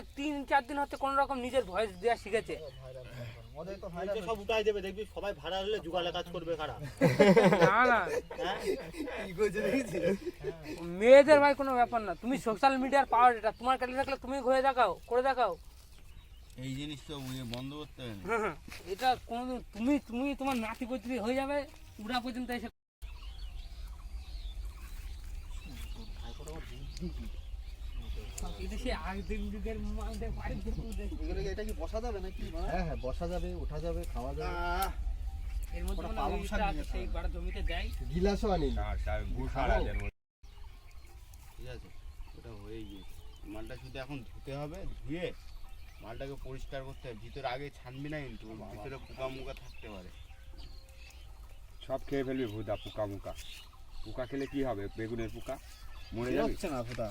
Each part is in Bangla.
হচ্ছে তিন চার দিন হচ্ছে কোন রকম নিজের ভয়েস দেওয়া শিখেছে। ওদের তো বলছে সব উঠাই দেবে দেখবি সবাই ভাড়া হলে জুগালে কাজ করবে কারা? না না। হ্যাঁ? মেয়েদের ভাই কোনো ব্যাপার না। তুমি সোশ্যাল মিডিয়ার পাওয়ার এটা তোমার কাছে থাকলে তুমি ঘুরে দেখাও করে দেখাও। এই জিনিসটা বন্ধ করতে হবে হ্যাঁ, হ্যাঁ। এটা কোনো তুমি তুমি তোমার নাতি পৈত্রী হয়ে যাবে উড়া পর্যন্ত এসে এটা কি বসা যাবে নাকি? হ্যাঁ হ্যাঁ বসা যাবে ওঠা যাবে খাওয়া যাবে। এর মধ্যে ওটা পালং শাক ওইটা নিয়ে সেই জমিতে দেয়। গিলাসও আনি ঠিক আছে ওটা গিয়েছে। মালটা শুধু এখন ধুতে হবে ধুয়ে মালটাকে পরিষ্কার করতে হবে। ভিতরে আগে ছানবি না কিন্তু ভিতরে পোকা মুকা থাকতে পারে। সব খেয়ে ফেলবি ভুদা পোকা মুকা। পোকা খেলে কি হবে? বেগুনের পোকা? মরে যাবে? হচ্ছে না ফোটা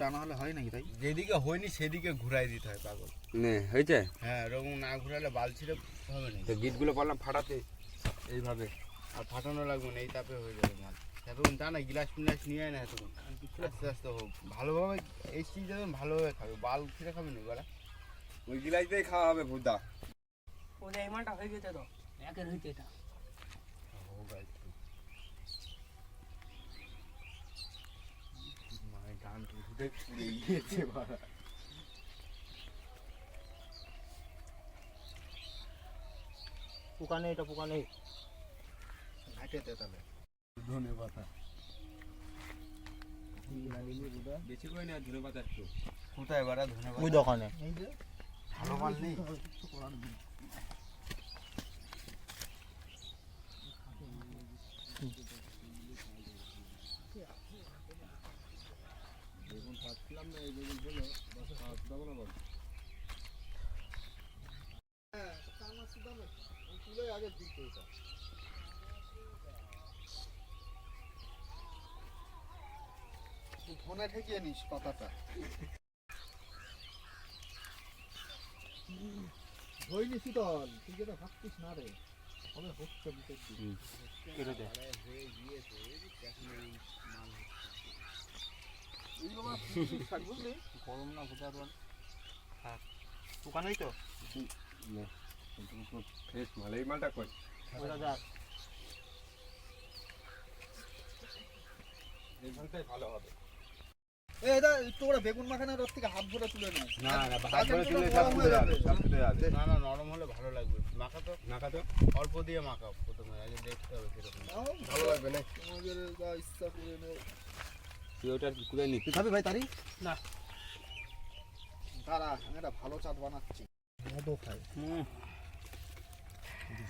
টানা হলে হয় নাকি তাই? যেদিকে হয়নি সেদিকে ঘুরাই দিতে হয় পাগল। নে হয়েছে? হ্যাঁ এরকম না ঘুরালে বাল ছিঁড়ে হবে না তো গিটগুলো বললাম ফাটাতে এইভাবে। আর ফাটানো লাগবে না এই তাপে হয়ে যাবে মাল। এতক্ষণ তা না গিলাস ফিলাস নিয়ে আয় না এতক্ষণ। আস্তে আস্তে হোক। ভালোভাবে এই চিজ ভালোভাবে খাবে। বাল ছিঁড়ে খাবে না গলা? ওই গিলাস দিয়ে খাওয়া হবে ভুদা। ওদের এই মালটা হয়ে গেছে তো। একের হয়েছে এটা হোক আর একটু মায়ের পুড়ে গিয়েছে বাড়া পোকা নেই এটা পোকা নেই ঘাটেতে তাহলে ধনে পাতা বেশি করে না ধনে পাতা একটু কোথায় বাড়া ধনে ওই দোকানে। এই যে। ভালো মাল নেই? আগে দিতে এটা ফোনে ঠেকিয়ে নিস পাতাটা হয়নি শীতল তুই যেটা ভাবছিস না রে। হবে হচ্ছে বুকের দিকে? কেটে দে। এইগুলো শাক বুঝলি গরম না বোঝা তোর পোকা নেই তো। ফ্রেশ মাল এই মালটা কই ওটা এই মালটাই ভালো হবে এই এটা তোরা বেগুন মাখানোর ওর থেকে হাত ভরে তুলে নে না নরম হলে ভালো লাগবে মাখা তো তো অল্প দিয়ে মাখাও প্রথমে আগে দেখতে হবে কীরকম ভালো লাগবে করে নে তুই ওটা কুড়ে নি তুই ভাই তারি না। তারা আমি একটা ভালো চাট বানাচ্ছি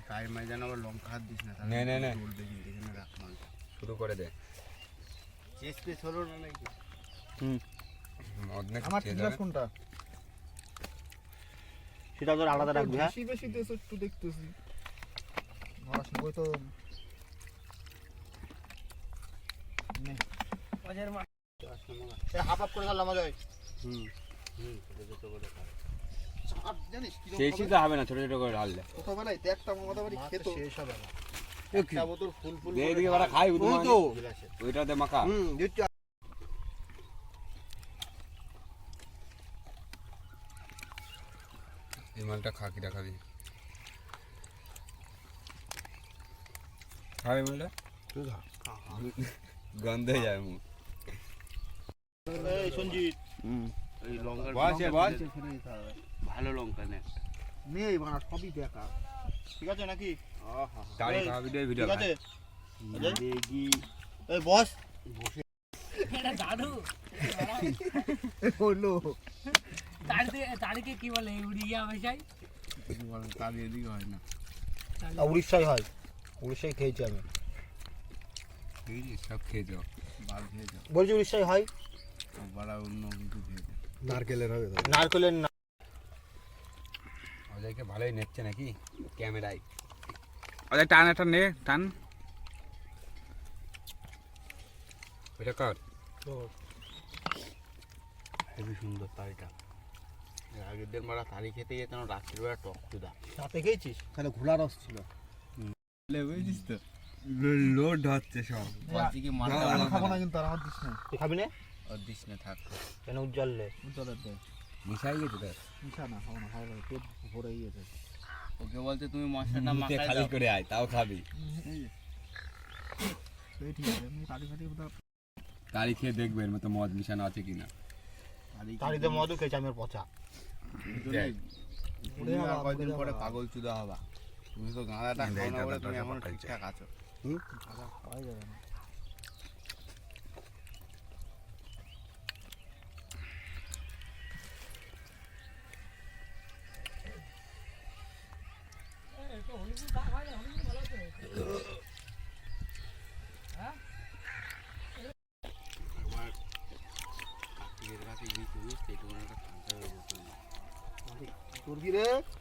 গায়ের মাঝে যেন আবার লঙ্কা হাত দিস না নে, নে, নে। চলবে কিন্তু এখানে রাখ মালটা শুরু করে দে। চেস্ট পেস হলো না নাকি? অনেক আমার গ্লাস কোনটা? সেটা তোর আলাদা রাখবি হ্যাঁ? বেশি বেশি দেশ একটু দেখতেছি। তো নে। হাফ হাফ করে গেলাম আমাদের হুম হুম ছোটো ছোটো করে বেশি তো হবে না ছোট ছোট করে ঢাললে। ছোটবেলায় তো একটা মামাদের বাড়ি খেত। শেষ হবে না। একটা বোতল ফুল ফুল দে করে এদিকে খা। বাড়া খাই তো। ওইটাতে মাখা। হুম এই মালটা খা কি খাবি? খাবি মালটা। গন্ধ হয়ে যাবে মুখ। এই সঞ্জিত। এই লঙ্কার বল বল। দিতে হবে। ভালো লঙ্কা নে। নেই বানা সবই বেকার। ঠিক আছে নাকি? দাড়ি খাওয়াবি দিয়ে ভিডিও ঠিক আছে? দেখি এই বস। এটা দাদু। হলো। দাড়িতে দাড়িকে কি বলে? উড়িয়া ভাষায় তার এদিকে হয় না। উড়িষ্যায় হয়। উড়িষ্যায় খেয়েছি আমি। সব খেয়ে যাও বাল খেয়ে যাও। বলছি উড়িষ্যায় হয়? বাড়া অন্য কিছু খেয়ে যাও। নারকেলের হবে নারকেলের না ওদেরকে ভালোই নেচ্ছে নাকি? ক্যামেরায়। ওদের টান একটা নে টান। ওইটা কর। হেবি সুন্দর তারিটা এর আগের দিন মারা তারি খেতে যেত না রাত্রিবেলা টক চুদা সাথে খেয়েছিস? তাহলে ঘোলা রস ছিল। বুঝছিস তো? লোড হচ্ছে সব। খাব না? আর দিস না তুই খাবি না ওর দিস না থাক। কেন উজ্জ্বল লে? মিশাই গেছে তো মিশা না খাওয়া না খাওয়া পেট ভরে গিয়েছে ওকে বলছে তুমি মশলাটা মাখাই খালি করে আয় তাও খাবি। সেই ঠিক আছে এমনি কাটি ফাটি কোথাও তারি খেয়ে দেখবে এর মতো মদ মিশানো আছে কিনা। খেয়েছে আমার পচা। পরে পাগল চুদা হবা। তুমি তো গাঁদাটা খাও না বলে তুমি পাকাইছে। ঠিকঠাক আছো। খাওয়া যাবে না। কার্তিকের কাছে